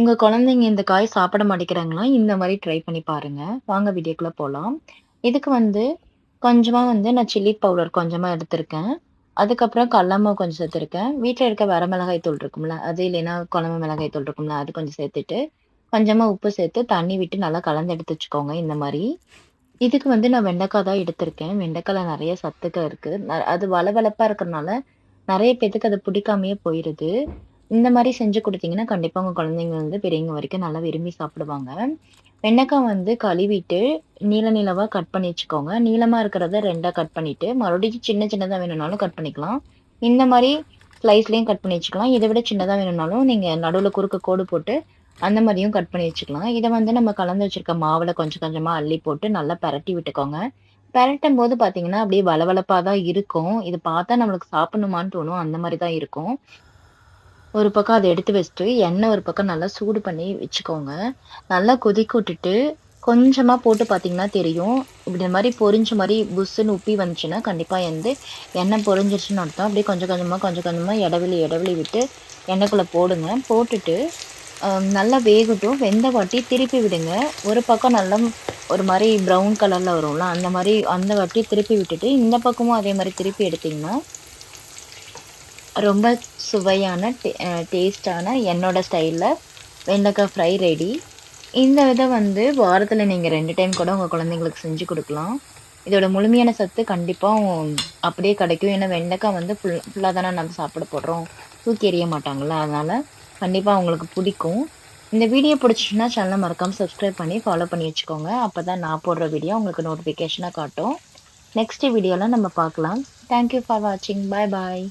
உங்க குழந்தைங்க இந்த காய் சாப்பிட மாட்டேங்கிறாங்களா? இந்த மாரி ட்ரை பண்ணி பாருங்க. வாங்க வீடியோக்குள்ள போலாம். இதுக்கு வந்து கொஞ்சமா வந்து நான் சில்லி பவுடர் கொஞ்சமா எடுத்திருக்கேன். அதுக்கப்புறம் கடல மாவு கொஞ்சம் சேர்த்துருக்கேன். வீட்ல இருக்க வர மிளகாய் தூள் இருக்கும்ல, அது இல்லைன்னா குழம்பு மிளகாய் தூள் இருக்கும்ல, அது கொஞ்சம் சேர்த்துட்டு, கொஞ்சமா உப்பு சேர்த்து தண்ணி விட்டு நல்லா கலந்து எடுத்து வச்சுக்கோங்க இந்த மாரி. இதுக்கு வந்து நான் வெண்டைக்காய் தான் எடுத்திருக்கேன். வெண்டைக்காய்ல நெறைய சத்துக்கள் இருக்கு. ந அது வளவளப்பா இருக்கிறனால, நெறைய பேத்துக்கு அது பிடிக்காமயே போயிருது. இந்த மாதிரி செஞ்சு கொடுத்தீங்கன்னா கண்டிப்பா உங்க குழந்தைங்க வந்து பெரியவங்க வரைக்கும் நல்லா விரும்பி சாப்பிடுவாங்க. வெண்டைக்காய் வந்து கழுவிட்டு, நீள நீளமா கட் பண்ணி வச்சுக்கோங்க. நீளமா இருக்கிறத ரெண்டாக கட் பண்ணிட்டு, மறுபடியும் சின்ன சின்னதா வேணும்னாலும் கட் பண்ணிக்கலாம். இந்த மாதிரி ஸ்லைஸ்லயும் கட் பண்ணி வச்சுக்கலாம். இதை விட சின்னதா வேணும்னாலும் நீங்க நடுவுல குறுக்க கோடு போட்டு, அந்த மாதிரியும் கட் பண்ணி வச்சுக்கலாம். இதை வந்து நம்ம கலந்து வச்சிருக்க மாவுல கொஞ்சம் கொஞ்சமா அள்ளி போட்டு நல்லா பரட்டி விட்டுக்கோங்க. பெரட்டும்போது பார்த்தீங்கன்னா, அப்படியே வளவளப்பா தான் இருக்கும். இது பார்த்தா நம்மளுக்கு சாப்பிடணுமான்னு தோணும். அந்த மாதிரி தான் இருக்கும். ஒரு பக்கம் அதை எடுத்து வச்சுட்டு, எண்ணெய் ஒரு பக்கம் நல்லா சூடு பண்ணி வச்சுக்கோங்க. நல்லா கொதிக்க விட்டுட்டு, கொஞ்சமா போட்டு பார்த்தீங்கன்னா தெரியும். இப்படி இந்த மாரி பொரிஞ்ச மாதிரி புஸ்ஸுன்னு உப்பி வந்துச்சுன்னா, கண்டிப்பாக வந்து எண்ணெய் பொரிஞ்சிருச்சுன்னு அர்த்தம். அப்படியே கொஞ்சம் கொஞ்சமாக கொஞ்சம் கொஞ்சமாக இடவெளி இடவெளி விட்டு எண்ணெய்க்குள்ளே போடுங்க. போட்டுட்டு, நல்லா வேகட்டும். வெந்த வாட்டி திருப்பி விடுங்க. ஒரு பக்கம் நல்லா ஒரு மாதிரி ப்ரவுன் கலரில் வரும்ல, அந்த மாதிரி அந்த வாட்டி திருப்பி விட்டுட்டு, இந்த பக்கமும் அதே மாதிரி திருப்பி எடுத்தீங்கன்னா ரொம்ப சுவையான டே அ டேஸ்ட்டான என்னோட ஸ்டைல்ல வெண்டைக்காய் ஃப்ரை ரெடி. இந்த இதை வந்து வாரத்தில் நீங்கள் ரெண்டு டைம் கூட உங்கள் குழந்தைங்களுக்கு செஞ்சு கொடுக்கலாம் இதோட முழுமையான சத்து கண்டிப்பாக அப்படியே கிடைக்கும். ஏன்னா வெண்டைக்காய் வந்து ஃபுல் ஃபுல்லாக தானே நம்ம சாப்பிட போடுறோம். தூக்கி எறிய மாட்டாங்கல்ல. அதனால் கண்டிப்பாக அவங்களுக்கு பிடிக்கும். இந்த வீடியோ பிடிச்சிச்சுன்னா சேனலை மறக்காமல் சப்ஸ்கிரைப் பண்ணி ஃபாலோ பண்ணி வச்சுக்கோங்க. அப்போ தான் நான் போடுற வீடியோ உங்களுக்கு நோட்டிஃபிகேஷனாக காட்டும். நெக்ஸ்ட் வீடியோவில் நம்ம பார்க்கலாம். தேங்க் யூ ஃபார் வாட்சிங். பாய் பாய்.